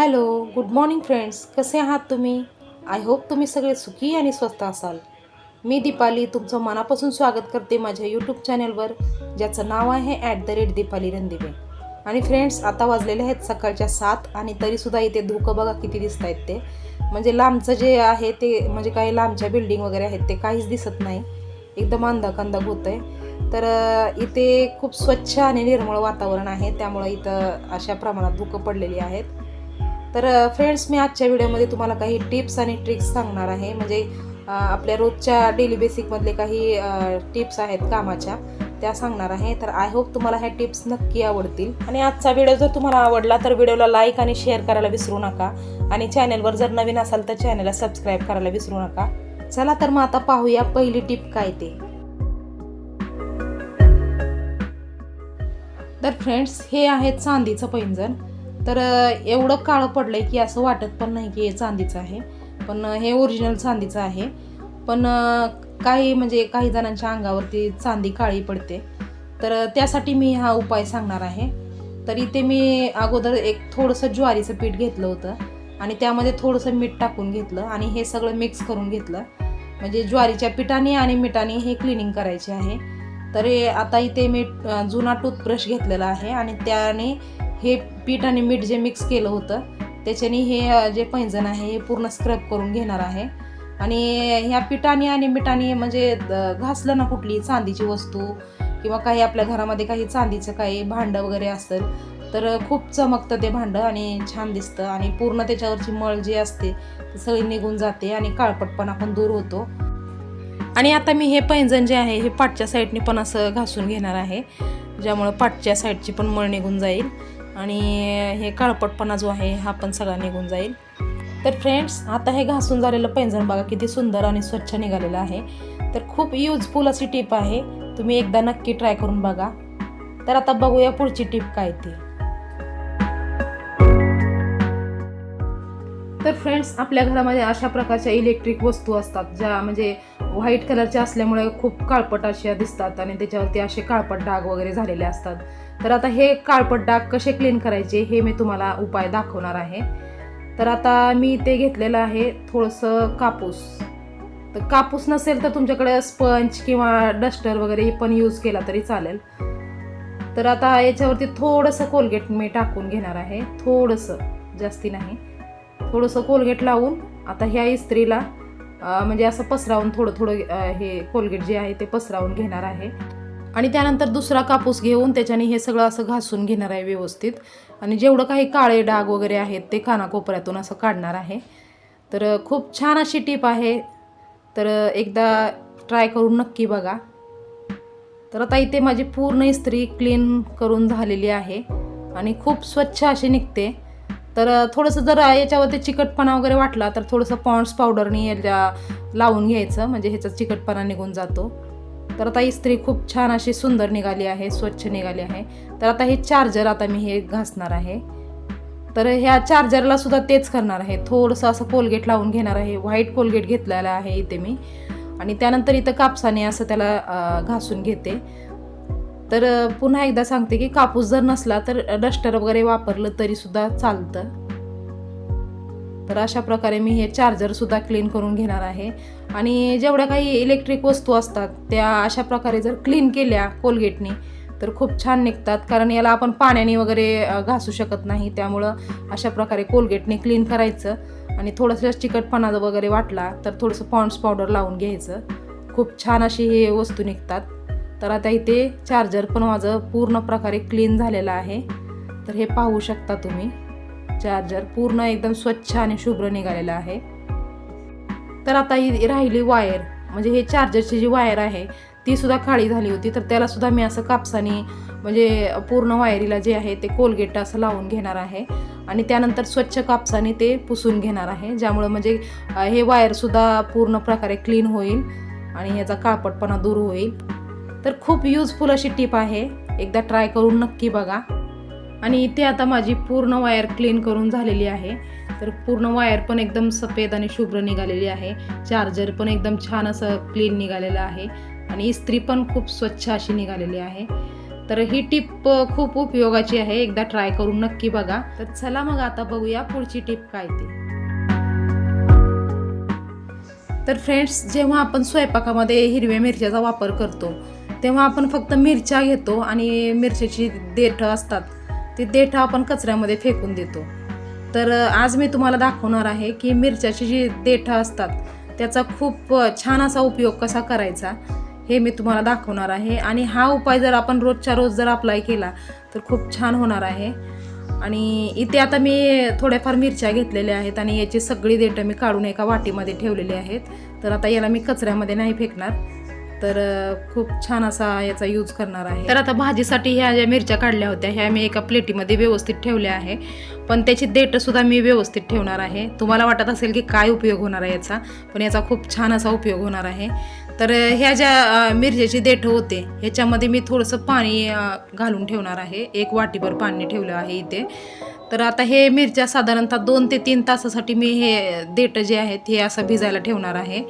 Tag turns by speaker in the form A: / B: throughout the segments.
A: Hello good morning friends. कसे आहात तुम्ही? आय होप तुम्ही सगळे सुखी आणि स्वस्त असाल. मी दीपाली तुमचं मनापासून स्वागत करते माझ्या यूट्यूब चॅनलवर ज्याचं नाव आहे at the rate Deepali Randive. आणि फ्रेंड्स आता वाजलेले आहेत सकाळच्या सात आणि तरीसुद्धा इथे धुकं बघा किती दिसत आहेत ते. म्हणजे लांबचं जे आहे ते म्हणजे काही लांबच्या बिल्डिंग वगैरे आहेत ते काहीच दिसत नाही. एकदम अंधाक अंधाक होतं आहे तर इथे खूप स्वच्छ आणि निर्मळ वातावरण आहे. त्यामुळं इथं अशा प्रमाणात धुकं पडलेली आहेत. तर फ्रेंड्स मी आजच्या व्हिडिओमध्ये तुम्हाला काही टिप्स आणि ट्रिक्स सांगणार आहे. म्हणजे आपल्या रोजच्या डेली बेसिकमधले काही टिप्स आहेत कामाच्या त्या सांगणार आहे. तर आय होप तुम्हाला ह्या टिप्स नक्की आवडतील. आणि आजचा व्हिडिओ जर तुम्हाला आवडला तर व्हिडिओला लाईक आणि शेअर करायला विसरू नका. आणि चॅनलवर जर नवीन असाल तर चॅनलला सबस्क्राईब करायला विसरू नका. चला तर मग आता पाहूया पहिली टिप काय ते. तर फ्रेंड्स हे आहेत चांदीचं पैंजण. तर एवढं काळं पडलं आहे की असं वाटत पण नाही की हे चांदीचं आहे. पण हे ओरिजिनल चांदीचं आहे. पण काही म्हणजे काही जणांच्या अंगावरती चांदी काळी पडते. तर त्यासाठी मी हा उपाय सांगणार आहे. तर इथे मी अगोदर एक थोडंसं ज्वारीचं पीठ घेतलं होतं. आणि त्यामध्ये थोडंसं मीठ टाकून घेतलं आणि हे सगळं मिक्स करून घेतलं. म्हणजे ज्वारीच्या पिठाने आणि मिठाने हे क्लिनिंग करायचे आहे. तर आता इथे मी जुना टूथब्रश घेतलेला आहे आणि त्याने हे पीठ आणि मीठ जे मिक्स केलं होतं त्याच्याने हे जे पैंजण आहे हे पूर्ण स्क्रब करून घेणार आहे. आणि ह्या पिठाने आणि मिठाने म्हणजे द- घासलं ना कुठली चांदीची वस्तू किंवा काही आपल्या घरामध्ये काही चांदीचं काही भांडं वगैरे असेल तर खूप चमकतं ते भांडं आणि छान दिसतं. आणि पूर्ण त्याच्यावरची मळ जी असते ती सगळी निघून जाते आणि काळपटपणा पण दूर होतो. आणि आता मी हे पैंजण जे आहे हे पाठच्या साईडने पण असं घासून घेणार आहे ज्यामुळं पाठच्या साईडची पण मळ निघून जाईल. आणि हे काळपटपणा जो आहे हा पण सगळा निघून जाईल. तर फ्रेंड्स आता हे घासून झालेलं पैंजण बघा किती सुंदर आणि स्वच्छ निघालेलं आहे. तर खूप यूजफुल अशी टिप आहे. तुम्ही एकदा नक्की ट्राय करून बघा. तर आता बघूया पुढची टिप काय ती. तर फ्रेंड्स आपल्या घरामध्ये अशा प्रकारच्या इलेक्ट्रिक वस्तू असतात ज्या म्हणजे व्हाईट कलरच्या असल्यामुळे खूप काळपट अशा दिसतात आणि त्याच्यावरती असे काळपट डाग वगैरे झालेले असतात. तर आता हे काळपट डाग कसे क्लीन करायचे हे मी तुम्हाला उपाय दाखवणार आहे. तर आता मी ते घेतलेलं आहे थोडंसं कापूस. तर कापूस नसेल तर तुमच्याकडे स्पंज किंवा डस्टर वगैरे पण यूज केला तरी चालेल. तर आता याच्यावरती थोडंसं कोलगेट मी टाकून घेणार आहे. थोडंसं जास्ती नाही. थोडंसं कोलगेट लावून आता ह्या इस्त्रीला म्हणजे असं पसरावून थोडं थोडं हे कोलगेट जे आहे ते पसरावून घेणार आहे. आणि त्यानंतर दुसरा कापूस घेऊन त्याच्याने हे सगळं असं घासून घेणार आहे व्यवस्थित. आणि जेवढं काही काळे डाग वगैरे आहेत ते कानाकोपऱ्यातून असं काढणार आहे. तर खूप छान अशी टीप आहे. तर एकदा ट्राय करून नक्की बघा. तर आता इथे माझी पूर्ण इस्त्री क्लीन करून झालेली आहे आणि खूप स्वच्छ अशी निघते. तर थोडंसं जर याच्यावरती चिकटपणा वगैरे वाटला तर थोडंसं पॉन्ड्स पावडरनी याला लावून घ्यायचं. म्हणजे ह्याचा चिकटपणा निघून जातो. तर आता इस्त्री खूप छान अशी सुंदर निघाली आहे स्वच्छ निघाली आहे. तर आता हे चार्जर आता मी हे घासणार आहे. तर ह्या चार्जरला सुद्धा तेच करणार आहे. थोडंसं असं कोलगेट लावून घेणार आहे. व्हाईट कोलगेट घेतलेला आहे इथे मी. आणि त्यानंतर इथं कापसाने असं त्याला घासून घेते. तर पुन्हा एकदा सांगते की कापूस जर नसला तर डस्टर वगैरे वापरलं तरीसुद्धा चालतं. तर अशा प्रकारे मी हे चार्जरसुद्धा क्लीन करून घेणार आहे. आणि जेवढ्या काही इलेक्ट्रिक वस्तू असतात त्या अशा प्रकारे जर क्लीन केल्या कोलगेटनी तर खूप छान निघतात. कारण याला आपण पाण्याने वगैरे घासू शकत नाही. त्यामुळं अशा प्रकारे कोलगेटने क्लीन करायचं. आणि थोडंसं चिकटपणा वगैरे वाटला तर थोडंसं पॉन्ड्स पावडर लावून घ्यायचं. खूप छान अशी हे वस्तू निघतात. तर आता इथे चार्जर पण माझं पूर्ण प्रकारे क्लीन झालेलं आहे. तर हे पाहू शकता तुम्ही. चार्जर पूर्ण एकदम स्वच्छ आणि शुभ्र निघालेलं आहे. तर आता ही राहिली वायर म्हणजे हे चार्जरची जी वायर आहे ती सुद्धा काळी झाली होती. तर त्याला सुद्धा मी असं कापसाने म्हणजे पूर्ण वायरीला जे आहे ते कोलगेट असं लावून घेणार आहे. आणि त्यानंतर स्वच्छ कापसाने ते पुसून घेणार आहे. ज्यामुळं म्हणजे हे वायरसुद्धा पूर्ण प्रकारे क्लीन होईल आणि याचा काळपटपणा दूर होईल. तर खूप युजफुल अशी टीप आहे. एकदा ट्राय करून नक्की बघा. आणि इथे आता माझी पूर्ण वायर क्लीन करून झालेली आहे. तर पूर्ण वायर पण एकदम सफेद आणि शुभ्र निघालेली आहे. चार्जर पण एकदम छान असं क्लीन निघालेलं आहे. आणि इस्त्री पण खूप स्वच्छ अशी निघालेली आहे. तर ही टिप खूप उपयोगाची आहे. एकदा ट्राय करून नक्की बघा. तर चला मग आता बघूया पुढची टिप काय ती. तर फ्रेंड्स जेव्हा आपण स्वयंपाकामध्ये हिरव्या मिरच्याचा वापर करतो तेव्हा आपण फक्त मिरच्या घेतो आणि मिरच्याची देठं असतात. ते देठा आपण कचऱ्यामध्ये फेकून देतो. तर आज मी तुम्हाला दाखवणार आहे की मिरच्याची जी देठं असतात त्याचा खूप छान असा उपयोग कसा करायचा हे मी तुम्हाला दाखवणार आहे. आणि हा उपाय जर आपण रोजच्या रोज जर अप्लाय केला तर खूप छान होणार आहे. आणि इथे आता मी थोड्याफार मिरच्या घेतलेल्या आहेत आणि याची सगळी देठं मी काढून एका वाटीमध्ये ठेवलेली आहेत. तर आता याला मी कचऱ्यामध्ये नाही फेकणार. तर खूप छान असा याचा यूज करणार आहे. तर आता भाजीसाठी ह्या ज्या मिरच्या काढल्या होत्या ह्या मी एका प्लेटीमध्ये व्यवस्थित ठेवल्या आहे. पण त्याची देठंसुद्धा मी व्यवस्थित ठेवणार आहे. तुम्हाला वाटत असेल की काय उपयोग होणार आहे याचा पण याचा खूप छान असा उपयोग होणार आहे. तर ह्या ज्या मिरच्याची देठं होते ह्याच्यामध्ये मी थोडंसं पाणी घालून ठेवणार आहे. एक वाटीभर पाणी ठेवलं आहे इथे. तर आता हे मिरच्या साधारणतः दोन ते तीन तासासाठी मी हे देठं जे आहेत हे असं भिजायला ठेवणार आहे.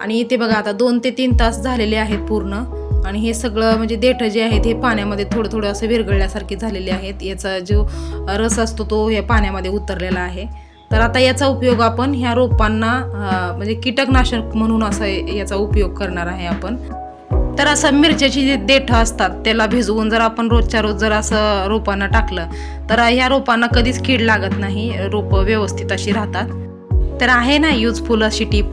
A: आणि इथे बघा आता दोन ते तीन तास झालेले आहेत पूर्ण. आणि हे सगळं म्हणजे देठं जे आहेत हे पाण्यामध्ये थोडं थोडं असं विरघळल्यासारखे झालेले आहेत. याचा जो रस असतो तो या पाण्यामध्ये उतरलेला आहे. तर आता याचा उपयोग आपण ह्या रोपांना म्हणजे कीटकनाशक म्हणून असं याचा उपयोग करणार आहे आपण. तर असं मिरच्याची जी देठं असतात त्याला भिजवून जर आपण रोजच्या रोज जर असं रोपांना टाकलं तर ह्या रोपांना कधीच कीड लागत नाही. रोपं व्यवस्थित अशी राहतात. तर आहे ना युजफुल अशी टीप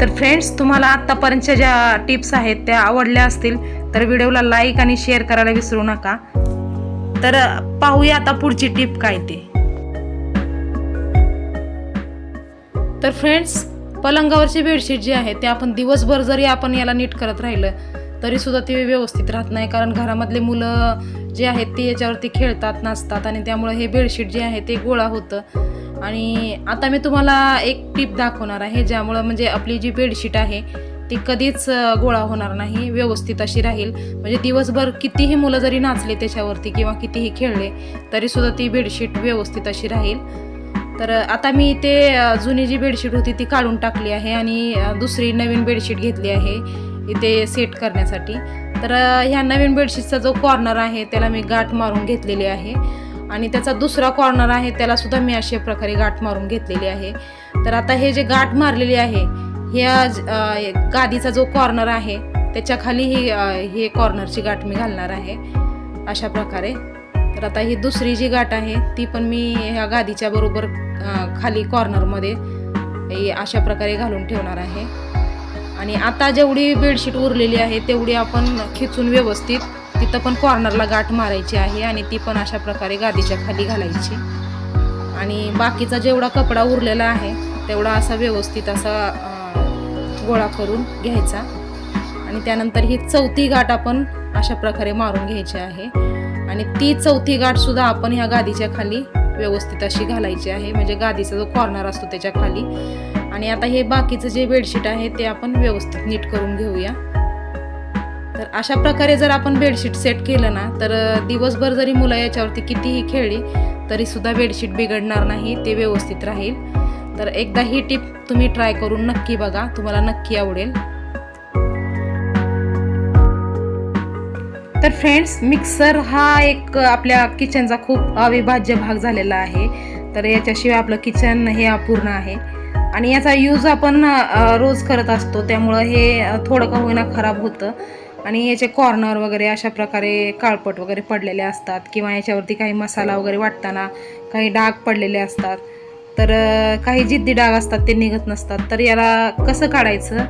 A: तर फ्रेंड्स तुम्हाला आत्तापर्यंतच्या ज्या टिप्स आहेत त्या आवडल्या असतील तर व्हिडिओला लाईक आणि शेअर करायला विसरू नका. तर पाहूया आता पुढची टिप काय ते. तर फ्रेंड्स पलंगावरची बेडशीट जी आहे ते आपण दिवसभर जरी आपण याला नीट करत राहिलं तरीसुद्धा ते व्यवस्थित राहत नाही कारण घरामधले मुलं जे आहेत ते याच्यावरती खेळतात नाचतात आणि त्यामुळे हे बेडशीट जे आहे ते गोळा होतं. आणि आता मी तुम्हाला एक टीप दाखवणार आहे ज्यामुळं म्हणजे आपली जी बेडशीट आहे ती कधीच गोळा होणार नाही व्यवस्थित अशी राहील. म्हणजे दिवसभर कितीही मुलं जरी नाचले त्याच्यावरती किंवा कितीही खेळले तरीसुद्धा ती बेडशीट व्यवस्थित अशी राहील. तर आता मी इथे जुनी जी बेडशीट होती ती काढून टाकली आहे आणि दुसरी नवीन बेडशीट घेतली आहे इथे सेट करण्यासाठी. तर ह्या नवीन बेडशीटचा जो कॉर्नर आहे त्याला मी गाठ मारून घेतलेली आहे. आणि त्याचा दुसरा कॉर्नर आहे त्याला सुद्धा मी अशा प्रकारे गाठ मारून घेतलेली आहे. तर आता हे जे गाठ मारलेली आहे ह्या गादीचा जो कॉर्नर आहे त्याच्याखाली ही हे कॉर्नरची गाठ मी घालणार आहे. अशा प्रकारे. तर आता ही दुसरी जी गाठ आहे ती पण मी ह्या गादीच्या बरोबर खाली कॉर्नरमध्ये अशा प्रकारे घालून ठेवणार आहे. आणि आता जेवढी बेडशीट उरलेली आहे तेवढी आपण खिचून व्यवस्थित तिथं पण कॉर्नरला गाठ मारायची आहे आणि ती पण अशा प्रकारे गादीच्या खाली घालायची. आणि बाकीचा जेवढा कपडा उरलेला आहे तेवढा असा व्यवस्थित असा गोळा करून घ्यायचा. आणि त्यानंतर ही चौथी गाठ आपण अशा प्रकारे मारून घ्यायची आहे. आणि ती चौथी गाठसुद्धा आपण ह्या गादीच्या खाली व्यवस्थित अशी घालायची आहे. म्हणजे गादीचा जो कॉर्नर असतो त्याच्याखाली. आणि आता हे बाकीचं जे बेडशीट आहे ते आपण व्यवस्थित नीट करून घेऊया. तर अशा प्रकारे जर आपण बेडशीट सेट केलं ना तर दिवसभर जरी मुलं याच्यावरती कितीही खेळली तरीसुद्धा बेडशीट बिघडणार नाही ते व्यवस्थित राहील. तर एकदा ही टिप तुम्ही ट्राय करून नक्की बघा तुम्हाला नक्की आवडेल. तर फ्रेंड्स मिक्सर हा एक आपल्या किचनचा खूप अविभाज्य भाग झालेला आहे. तर याच्याशिवाय आपलं किचन हे अपूर्ण आहे. आणि याचा यूज आपण रोज करत असतो. त्यामुळं हे थोडं का होईना खराब होतं. आणि याचे कॉर्नर वगैरे अशा प्रकारे काळपट वगैरे पडलेले असतात किंवा याच्यावरती काही मसाला वगैरे वाटताना काही डाग पडलेले असतात. तर काही जिद्दी डाग असतात ते निघत नसतात. तर याला कसं काढायचं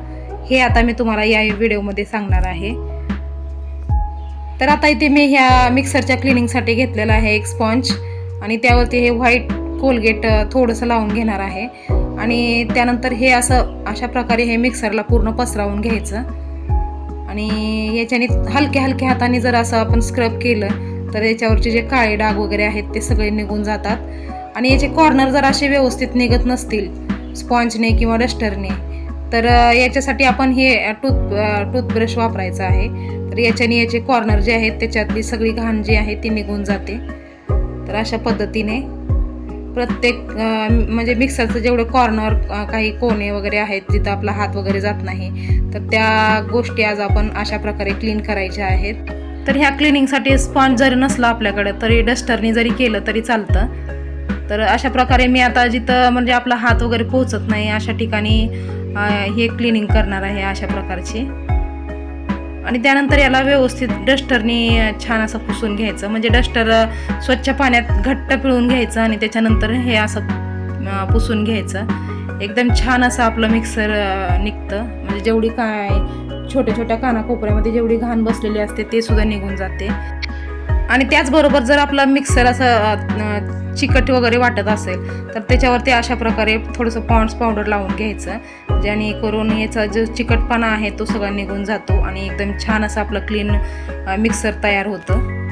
A: हे आता मी तुम्हाला या व्हिडिओमध्ये सांगणार आहे. तर आता इथे मी ह्या मिक्सरच्या क्लिनिंगसाठी घेतलेला आहे एक स्पॉन्ज आणि त्यावरती हे व्हाईट कोलगेट थोडंसं लावून घेणार आहे. आणि त्यानंतर हे असं अशा प्रकारे हे मिक्सरला पूर्ण पसरवून घ्यायचं. आणि याच्याने हलक्या हलक्या हाताने जर असं आपण स्क्रब केलं तर याच्यावरचे जे काळे डाग वगैरे आहेत ते सगळे निघून जातात. आणि याचे कॉर्नर जर असे व्यवस्थित निघत नसतील स्पॉन्जने किंवा डस्टरने तर याच्यासाठी आपण हे टूथ टूथब्रश वापरायचं आहे. तर याच्याने याचे कॉर्नर जे आहेत त्याच्यातली सगळी घाण जी आहे ती निघून जाते. तर अशा पद्धतीने प्रत्येक म्हणजे मिक्सरचं जेवढं कॉर्नर काही कोणे वगैरे आहेत जिथं आपला हात वगैरे जात नाही तर त्या गोष्टी आज आपण अशा प्रकारे क्लीन करायच्या आहेत. तर ह्या क्लिनिंगसाठी स्पॉन्ज जरी नसला आपल्याकडे तरी डस्टरनी जरी केलं तरी चालतं. तर अशा प्रकारे मी आता जिथं म्हणजे आपला हात वगैरे पोहोचत नाही अशा ठिकाणी हे क्लिनिंग करणार आहे अशा प्रकारची. आणि त्यानंतर याला व्यवस्थित डस्टरनी छान असं पुसून घ्यायचं. म्हणजे डस्टर स्वच्छ पाण्यात घट्ट पिळून घ्यायचं आणि त्याच्यानंतर हे असं पुसून घ्यायचं. एकदम छान असं आपलं मिक्सर निघतं. म्हणजे जेवढी काय छोट्या छोट्या कानाकोपऱ्यामध्ये जेवढी घाण बसलेली असते ते सुद्धा निघून जाते. आणि त्याचबरोबर जर आपला मिक्सर असं चिकट वगैरे वाटत असेल तर त्याच्यावरती अशा प्रकारे थोडंसं पॉन्ड्स पावडर लावून घ्यायचं जेणेकरून याचा जो चिकटपणा आहे तो सगळा निघून जातो आणि एकदम छान असं आपलं क्लीन मिक्सर तयार होतं.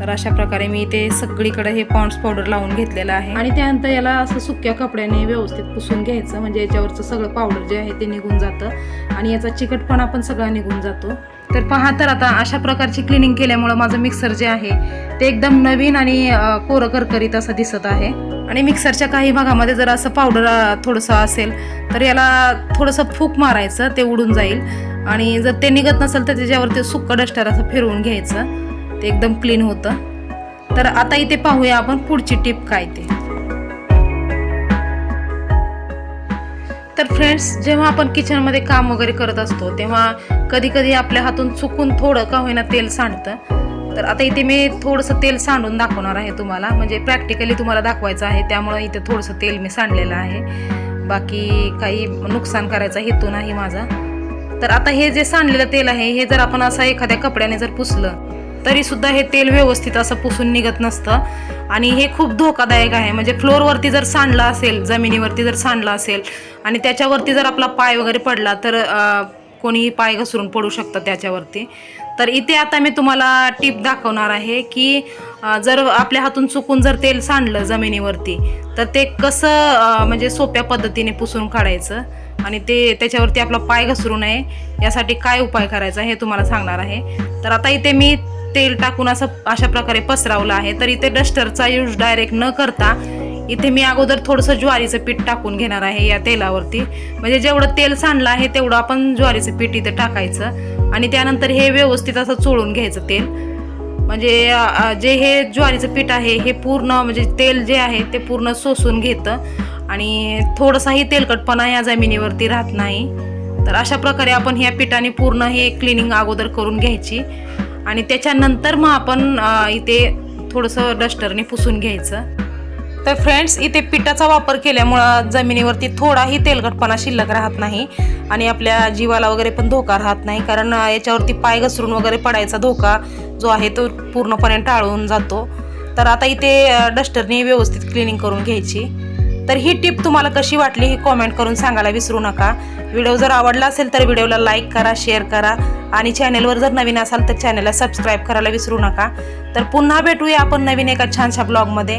A: तर अशा प्रकारे मी ते सगळीकडे हे पॉन्ड्स पावडर लावून घेतलेलं आहे. आणि त्यानंतर याला असं सुक्या कपड्याने व्यवस्थित पुसून घ्यायचं म्हणजे याच्यावरचं सगळं पावडर जे आहे ते निघून जातं आणि याचा चिकटपणा पण सगळा निघून जातो. तर पहा तर आता अशा प्रकारची क्लिनिंग केल्यामुळं माझं मिक्सर जे आहे ते एकदम नवीन आणि कोरं करकरीत असं दिसत आहे. आणि मिक्सरच्या काही भागामध्ये जर असं पावडर थोडंसं असेल तर याला थोडंसं फूक मारायचं ते उडून जाईल. आणि जर ते निघत नसेल तर त्याच्यावर ते सुक्क डस्टर असं फिरवून घ्यायचं. ते एकदम क्लीन होतं. तर आता इथे पाहूया आपण पुढची टिप काय ते. तर फ्रेंड्स जेव्हा आपण किचनमध्ये काम वगैरे करत असतो तेव्हा कधी कधी आपल्या हातून चुकून थोडं का होईना तेल सांडतं. तर आता इथे मी थोडंसं तेल सांडून दाखवणार आहे तुम्हाला. म्हणजे प्रॅक्टिकली तुम्हाला दाखवायचं आहे त्यामुळं इथे थोडंसं तेल मी सांडलेलं आहे. बाकी काही नुकसान करायचा हेतू नाही माझा. तर आता हे जे सांडलेलं तेल आहे हे जर आपण असं एखाद्या कपड्याने जर पुसलं तरी सुद्धा हे तेल व्यवस्थित असं पुसून निघत नसतं. आणि हे खूप धोकादायक आहे. म्हणजे फ्लोअरवरती जर सांडलं असेल जमिनीवरती जर सांडलं असेल आणि त्याच्यावरती जर आपला पाय वगैरे पडला तर कोणीही पाय घसरून पडू शकतं त्याच्यावरती. तर इथे आता मी तुम्हाला टिप दाखवणार आहे की जर आपल्या हातून चुकून जर तेल सांडलं जमिनीवरती तर ते कसं म्हणजे सोप्या पद्धतीने पुसून काढायचं आणि ते त्याच्यावरती आपला पाय घसरू नये यासाठी काय उपाय करायचा हे तुम्हाला सांगणार आहे. तर आता इथे मी तेल टाकून असं अशा प्रकारे पसरवलं आहे. तर इथे डस्टरचा यूज डायरेक्ट न करता इथे मी अगोदर थोडंसं ज्वारीचं पीठ टाकून घेणार आहे या तेलावरती. म्हणजे जेवढं तेल सांडलं आहे तेवढं आपण ज्वारीचं पीठ इथे टाकायचं. आणि त्यानंतर हे व्यवस्थित असं चोळून घ्यायचं तेल. म्हणजे जे हे ज्वारीचं पीठ आहे हे पूर्ण म्हणजे तेल जे आहे ते पूर्ण सोसून घेतं. आणि थोडंसाही तेलकटपणा या जमिनीवरती राहत नाही. तर अशा प्रकारे आपण ह्या पिठाने पूर्ण हे क्लिनिंग अगोदर करून घ्यायची. आणि त्याच्यानंतर मग आपण इथे थोडंसं डस्टरने पुसून घ्यायचं. तर फ्रेंड्स इथे पिठाचा वापर केल्यामुळं जमिनीवरती थोडाही तेलकटपणा शिल्लक राहत नाही आणि आपल्या जीवाला वगैरे पण धोका राहत नाही. कारण याच्यावरती पाय घसरून वगैरे पडायचा धोका जो आहे तो पूर्णपणे टाळून जातो. तर आता इथे डस्टरने व्यवस्थित क्लिनिंग करून घ्यायची. तर ही टिप तुम्हाला कशी वाटली हे कॉमेंट करून सांगायला विसरू नका. व्हिडिओ जर आवडला असेल तर व्हिडिओला लाईक करा शेअर करा आणि चॅनेलवर जर नवीन असाल तर चॅनेलला सबस्क्राईब करायला विसरू नका. तर पुन्हा भेटूया आपण नवीन एका छानशा ब्लॉगमध्ये